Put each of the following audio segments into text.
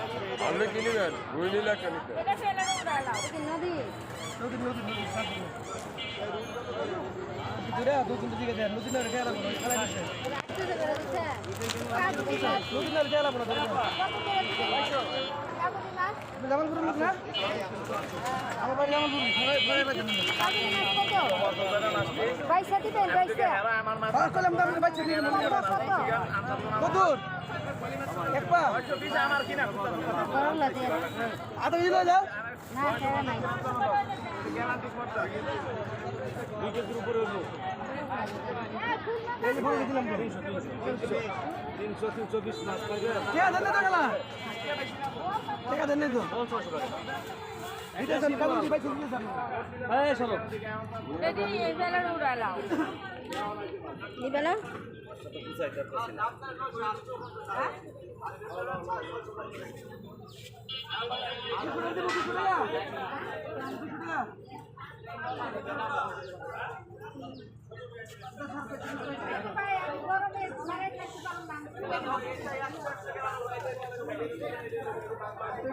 আপনি কি নিবেন রুই নিলে একটা নিতে নদী নদী নদী জামালপুরের লোক না? আমার বাড়ি জামালপুর পয়সা দিবেন পয়সা আর কলম দাম বাচ্চা দিয়ে কত? দূর এক পা। গরম লাগে আধা কিলো যাও। ফোন দিলাম তো। তিনশো তিনশো বিশ না? টাকা টাকা দেন না? তো এটা দেন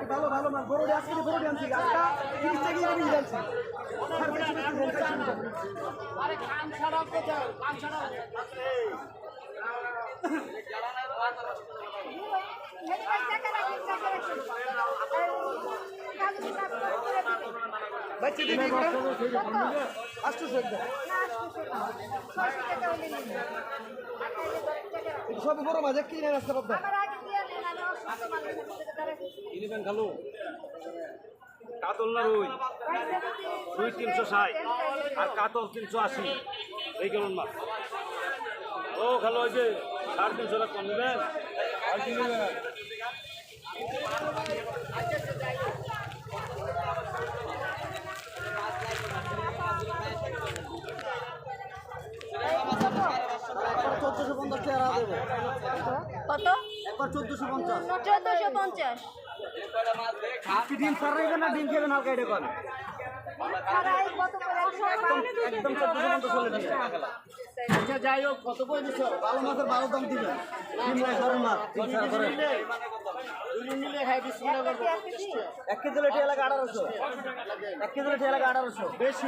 ভালো ভালো মাছ বড় আজকে বড় আনছি আজকে তিরিশ টাকা বাচ্চা দিয়ে আটশোশো একদম সব বড় এক কিনে রাস্তা পাবো ইলেভেন খালু কাতল না রুই? রুই তিনশো ষাট আর কাতল তিনশো আশি। এই কেমন মাছ? ও, খালো, ওই যে সাড়ে তিনশো টাকা কম নেবেন চোদ্দশো পঞ্চাশ টাকা দেবো। কত? একবার চোদ্দশো পঞ্চাশ। চোদ্দশো পঞ্চাশ। ডিম না ডিম খেবেন হালকা এটা করেন একদম চোদ্দশো পঞ্চাশ চলে আচ্ছা যাই হোক কত করে দিচ্ছ ভালো মাছের ভালো দাম দিবেন। তিন ছাড়া করেন এক কেজি লেটে এলাকা আঠারোশো। এক কেজি লেটে এলাকা আঠারোশো। বেশি